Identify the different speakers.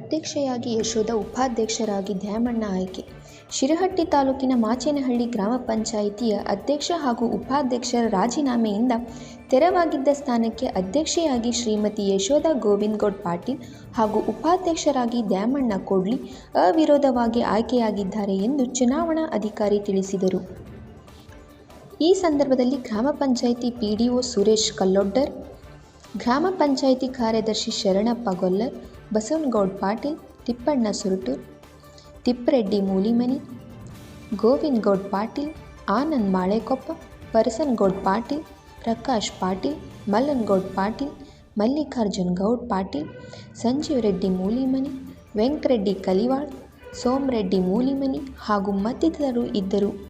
Speaker 1: ಅಧ್ಯಕ್ಷೆಯಾಗಿ ಯಶೋಧ ಉಪಾಧ್ಯಕ್ಷರಾಗಿ ದ್ಯಾಮಣ್ಣ ಆಯ್ಕೆ. ಶಿರಹಟ್ಟಿ ತಾಲೂಕಿನ ಮಾಚೇನಹಳ್ಳಿ ಗ್ರಾಮ ಪಂಚಾಯಿತಿಯ ಅಧ್ಯಕ್ಷ ಹಾಗೂ ಉಪಾಧ್ಯಕ್ಷರ ರಾಜೀನಾಮೆಯಿಂದ ತೆರವಾಗಿದ್ದ ಸ್ಥಾನಕ್ಕೆ ಅಧ್ಯಕ್ಷೆಯಾಗಿ ಶ್ರೀಮತಿ ಯಶೋಧ ಗೋವಿಂದಗೌಡ್ ಪಾಟೀಲ್ ಹಾಗೂ ಉಪಾಧ್ಯಕ್ಷರಾಗಿ ದ್ಯಾಮಣ್ಣ ಕೋಡ್ಲಿ ಅವಿರೋಧವಾಗಿ ಆಯ್ಕೆಯಾಗಿದ್ದಾರೆ ಎಂದು ಚುನಾವಣಾ ಅಧಿಕಾರಿ ತಿಳಿಸಿದರು. ಈ ಸಂದರ್ಭದಲ್ಲಿ ಗ್ರಾಮ ಪಂಚಾಯಿತಿ ಪಿಡಿಒ ಸುರೇಶ್ ಕಲ್ಲೊಡ್ಡರ್, ಗ್ರಾಮ ಪಂಚಾಯಿತಿ ಕಾರ್ಯದರ್ಶಿ ಶರಣಪ್ಪ ಗೊಲ್ಲರ್ ಬಸವನಗೌಡ ಪಾಟೀಲ್, ತಿಪ್ಪಣ್ಣ ಸುರುಟು ತಿಪ್ಪರೆಡ್ಡಿ ಮೂಲಿಮನಿ ಗೋವಿಂದ ಗೌಡ್ ಪಾಟೀಲ್, ಆನಂದ್ ಮಾಳೆಕೊಪ್ಪ, ಪರಸನಗೌಡ ಪಾಟೀಲ್, ಪ್ರಕಾಶ್ ಪಾಟೀಲ್, ಮಲ್ಲನಗೌಡ ಪಾಟೀಲ್, ಮಲ್ಲಿಕಾರ್ಜುನ್ ಗೌಡ್ ಪಾಟೀಲ್ ಸಂಜೀವ್ ರೆಡ್ಡಿ ಮೂಲಿಮನಿ, ವೆಂಕರೆಡ್ಡಿ ಕಲಿವಾಳ್, ಸೋಮರೆಡ್ಡಿ ಮೂಲಿಮನಿ ಹಾಗೂ ಮತ್ತಿತರರು ಇದ್ದರು.